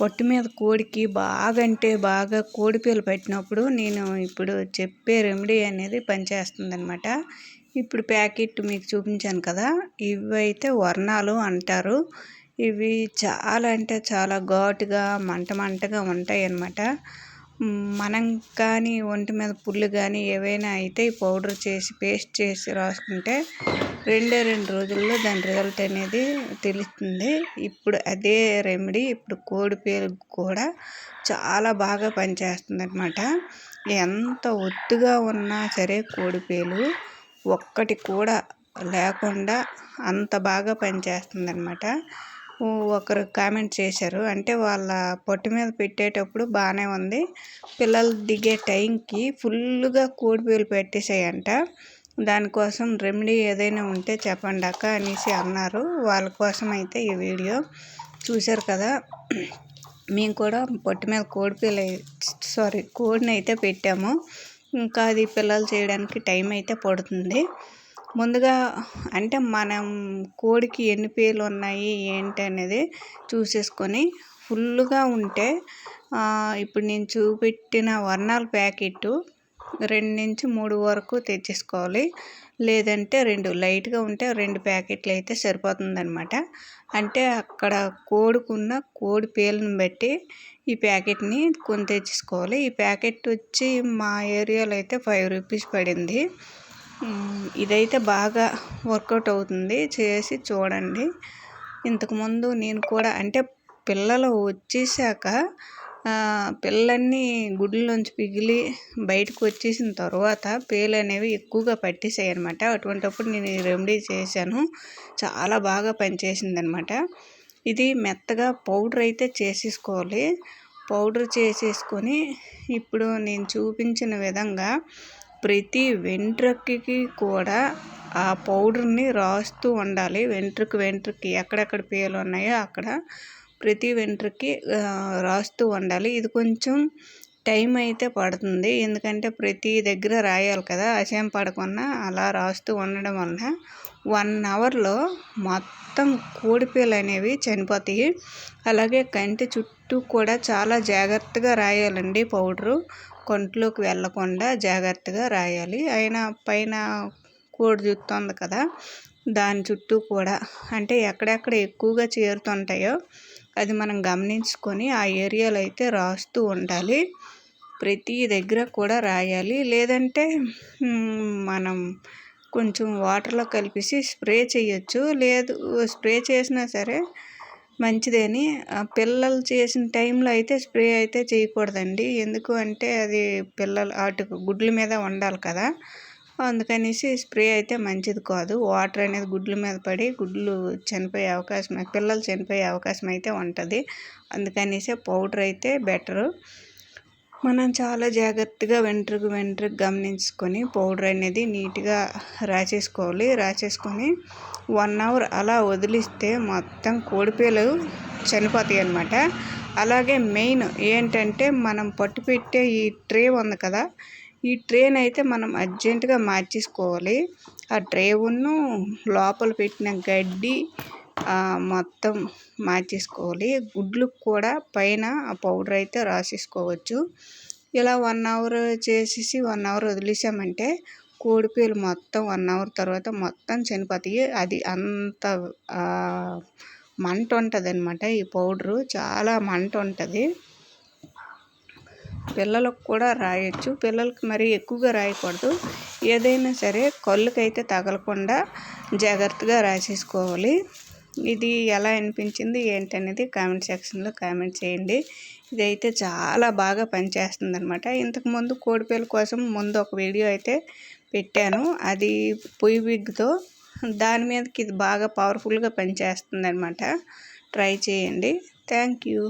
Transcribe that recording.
పొట్టు మీద కోడికి బాగా అంటే బాగా కోడిపిల్ల పెట్టినప్పుడు నేను ఇప్పుడు చెప్పే రెమెడీ అనేది పనిచేస్తుంది అనమాట ఇప్పుడు ప్యాకెట్ మీకు చూపించాను కదా ఇవైతే వర్ణాలు అంటారు. ఇవి చాలా అంటే చాలా ఘాటుగా మంట మంటగా ఉంటాయి అన్నమాట మనం కానీ ఒంటి మీద పుళ్ళు కానీ ఏవైనా అయితే ఈ పౌడర్ చేసి పేస్ట్ చేసి రాసుకుంటే రెండే రెండు రోజుల్లో దాని రిజల్ట్ అనేది తెలుస్తుంది. ఇప్పుడు అదే రెమెడీ ఇప్పుడు కోడి పేరు కూడా చాలా బాగా పనిచేస్తుంది అనమాట ఎంత ఒత్తుగా ఉన్నా సరే కోడిపేలు ఒక్కటి కూడా లేకుండా అంత బాగా పనిచేస్తుంది అనమాట ఒకరు కామెంట్ చేశారు. అంటే వాళ్ళ పొట్టు మీద పెట్టేటప్పుడు బాగానే ఉంది. పిల్లలు దిగే టైంకి ఫుల్గా కోడిపీలు పెట్టేసాయంట దానికోసం రెమెడీ ఏదైనా ఉంటే చెప్పండి అక్క అనేసి అన్నారు. వాళ్ళ కోసం అయితే ఈ వీడియో చూశారు కదా. మేము కూడా పొట్టు మీద కోడిపీలు సారీ కోడిని అయితే పెట్టాము. ఇంకా అది పిల్లలు చేయడానికి టైం అయితే పడుతుంది. ముందుగా అంటే మనం కోడికి ఎన్ని పేర్లు ఉన్నాయి ఏంటి అనేది చూసేసుకొని ఫుల్గా ఉంటే ఇప్పుడు నేను చూపెట్టిన వర్ణాల ప్యాకెట్టు రెండు నుంచి మూడు వరకు తెచ్చేసుకోవాలి. లేదంటే రెండు లైట్గా ఉంటే రెండు ప్యాకెట్లు అయితే సరిపోతుందనమాట అంటే అక్కడ కోడుకున్న కోడి పేలను బట్టి ఈ ప్యాకెట్ని కొని తెచ్చేసుకోవాలి. ఈ ప్యాకెట్ వచ్చి మా ఏరియాలో అయితే ఫైవ్ రూపీస్ పడింది. ఇదైతే బాగా వర్కౌట్ అవుతుంది. చేసి చూడండి. ఇంతకుముందు నేను కూడా అంటే పిల్లలు వచ్చేసాక పిల్లలన్నీ గుడ్లలోంచి పిగిలి బయటకు వచ్చేసిన తర్వాత పేలు అనేవి ఎక్కువగా పట్టేసాయి అనమాట అటువంటిప్పుడు నేను ఈ రెమెడీ చేశాను. చాలా బాగా పనిచేసింది అనమాట ఇది మెత్తగా పౌడర్ అయితే చేసేసుకోవాలి. పౌడర్ చేసేసుకొని ఇప్పుడు నేను చూపించిన విధంగా ప్రతి వెంట్రుకకి కూడా ఆ పౌడర్ని రాస్తూ ఉండాలి. వెంట్రుక వెంట్రుకి ఎక్కడెక్కడ పేలు ఉన్నాయో అక్కడ ప్రతి వెంట్రుకి రాస్తూ ఉండాలి. ఇది కొంచెం టైం అయితే పడుతుంది. ఎందుకంటే ప్రతి దగ్గర రాయాలి కదా. అసేం పడకుండా అలా రాస్తూ ఉండడం వలన వన్ అవర్లో మొత్తం కోడిపీలు అనేవి చనిపోతాయి. అలాగే కంటి చుట్టూ కూడా చాలా జాగ్రత్తగా రాయాలండి పౌడరు. కొంట్లోకి వెళ్ళకుండా జాగ్రత్తగా రాయాలి. అయినా పైన కోడి జుట్టు కదా దాని చుట్టూ కూడా. అంటే ఎక్కడెక్కడ ఎక్కువగా చేరుతుంటాయో అది మనం గమనించుకొని ఆ ఏరియాలో అయితే రాస్తూ ఉండాలి. ప్రతి దగ్గర కూడా రాయాలి. లేదంటే మనం కొంచెం వాటర్లో కలిపేసి స్ప్రే చేయొచ్చు. లేదు స్ప్రే చేసినా సరే మంచిదని పిల్లలు చేసిన టైంలో అయితే స్ప్రే అయితే చేయకూడదండి. ఎందుకు అంటే అది పిల్లలు వాటి గుడ్ల మీద ఉండాలి కదా. అందుకనేసి స్ప్రే అయితే మంచిది కాదు. వాటర్ అనేది గుడ్ల మీద పడి గుడ్లు చనిపోయే అవకాశం పిల్లలు చనిపోయే అవకాశం అయితే ఉంటుంది. అందుకనేసి పౌడర్ అయితే బెటరు. మనం చాలా జాగ్రత్తగా వెంట్రుకు వెంట్రుకు గమనించుకొని పౌడర్ అనేది నీట్గా రాసేసుకోవాలి రాసేసుకొని వన్ అవర్ అలా వదిలిస్తే మొత్తం కోడిపేలు చనిపోతాయి అన్నమాట. అలాగే మెయిన్ ఏంటంటే మనం పట్టు పెట్టే ఈ ట్రే ఉంది కదా ఈ ట్రేన్ అయితే మనం అర్జెంటుగా మార్చేసుకోవాలి. ఆ ట్రే ఉన్ను లోపల పెట్టిన గడ్డి మొత్తం మార్చేసుకోవాలి. గుడ్లు కూడా పైన ఆ పౌడర్ అయితే రాసేసుకోవచ్చు. ఇలా వన్ అవర్ చేసేసి వన్ అవర్ వదిలేసామంటే కోడిపీలు మొత్తం వన్ అవర్ తర్వాత మొత్తం చనిపోతాయి. అది అంత మంట ఉంటుంది అనమాట ఈ పౌడరు. చాలా మంట ఉంటుంది. పిల్లలకు కూడా రాయొచ్చు. పిల్లలకి మరి ఎక్కువగా రాయకూడదు. ఏదైనా సరే కళ్ళుకైతే తగలకుండా జాగ్రత్తగా రాసేసుకోవాలి. ఇది ఎలా అనిపించింది ఏంటనేది కామెంట్ సెక్షన్లో కామెంట్ చేయండి. ఇదైతే చాలా బాగా పనిచేస్తుంది అనమాట ఇంతకుముందు కోడిపేల కోసం ముందు ఒక వీడియో అయితే పెట్టాను. అది పొయ్యి విగ్తో దాని మీదకి ఇది బాగా పవర్ఫుల్గా పనిచేస్తుంది అనమాట ట్రై చేయండి. Thank you.